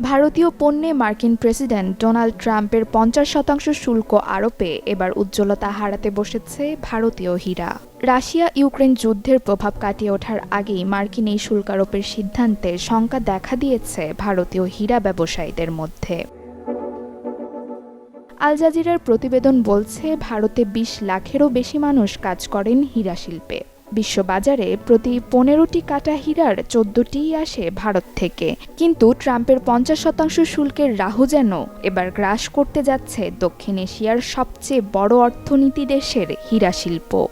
ভারতীয় পণ্যে মার্কিন প্রেসিডেন্ট ডোনাল্ড ট্রাম্পের পঞ্চাশ শতাংশ শুল্ক আরোপে এবার উজ্জ্বলতা হারাতে বসেছে ভারতীয় হীরা। রাশিয়া ইউক্রেন যুদ্ধের প্রভাব কাটিয়ে ওঠার আগেই মার্কিন এই শুল্ক আরোপের সিদ্ধান্তে শঙ্কা দেখা দিয়েছে ভারতীয় হীরা ব্যবসায়ীদের মধ্যে। আল জাজিরার প্রতিবেদন বলছে, ভারতে বিশ লাখেরও বেশি মানুষ কাজ করেন হীরা শিল্পে। বিশ্ববাজারে প্রতি পনেরোটি কাটা হীরার চোদ্দটিই আসে ভারত থেকে। কিন্তু ট্রাম্পের পঞ্চাশ শতাংশ শুল্কের রাহু যেন এবার গ্রাস করতে যাচ্ছে দক্ষিণ এশিয়ার সবচেয়ে বড় অর্থনীতি দেশের হীরা শিল্প।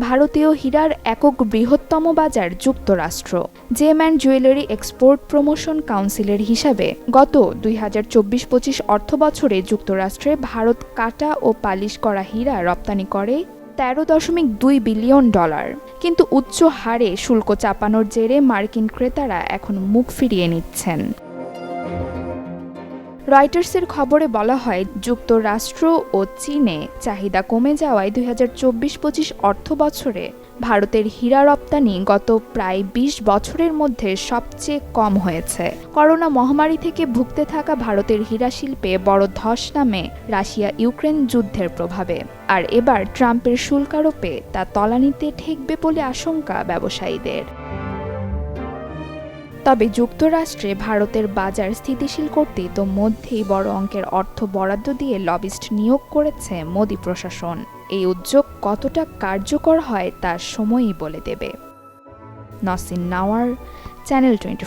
ভারতীয় হীরার একক বৃহত্তম বাজার যুক্তরাষ্ট্র। Gem and jewellery export promotion কাউন্সিলের হিসাবে গত দুই হাজার চব্বিশ পঁচিশ অর্থ বছরে যুক্তরাষ্ট্রে ভারত কাটা ও পালিশ করা হীরা রপ্তানি করে তেরো দশমিক দুই বিলিয়ন ডলার। কিন্তু উচ্চ হারে শুল্ক চাপানোর জেরে মার্কিন ক্রেতারা এখন মুখ ফিরিয়ে নিচ্ছেন। রয়টার্সের খবরে বলা হয়, যুক্তরাষ্ট্র ও চীনে চাহিদা কমে যাওয়ায় দুই হাজার চব্বিশ পঁচিশ অর্থ বছরে ভারতের হীরা রপ্তানি গত প্রায় ২০ বছরের মধ্যে সবচেয়ে কম হয়েছে। করোনা মহামারী থেকে ভুগতে থাকা ভারতের হীরা শিল্পে বড় ধস নামে রাশিয়া ইউক্রেন যুদ্ধের প্রভাবে। আর এবার ট্রাম্পের শুল্ক আরোপে তা তলানিতে ঠেকবে বলে আশঙ্কা ব্যবসায়ীদের। তবে যুক্তরাষ্ট্রে ভারতের বাজার স্থিতিশীল করতে তো মধ্যেই বড় অঙ্কের অর্থ বরাদ্দ দিয়ে লবিস্ট নিয়োগ করেছে মোদি প্রশাসন। এই উদ্যোগ কতটা কার্যকর হয় তা সময়ই বলে দেবে। নসিন নাওয়ার, চ্যানেল টোয়েন্টি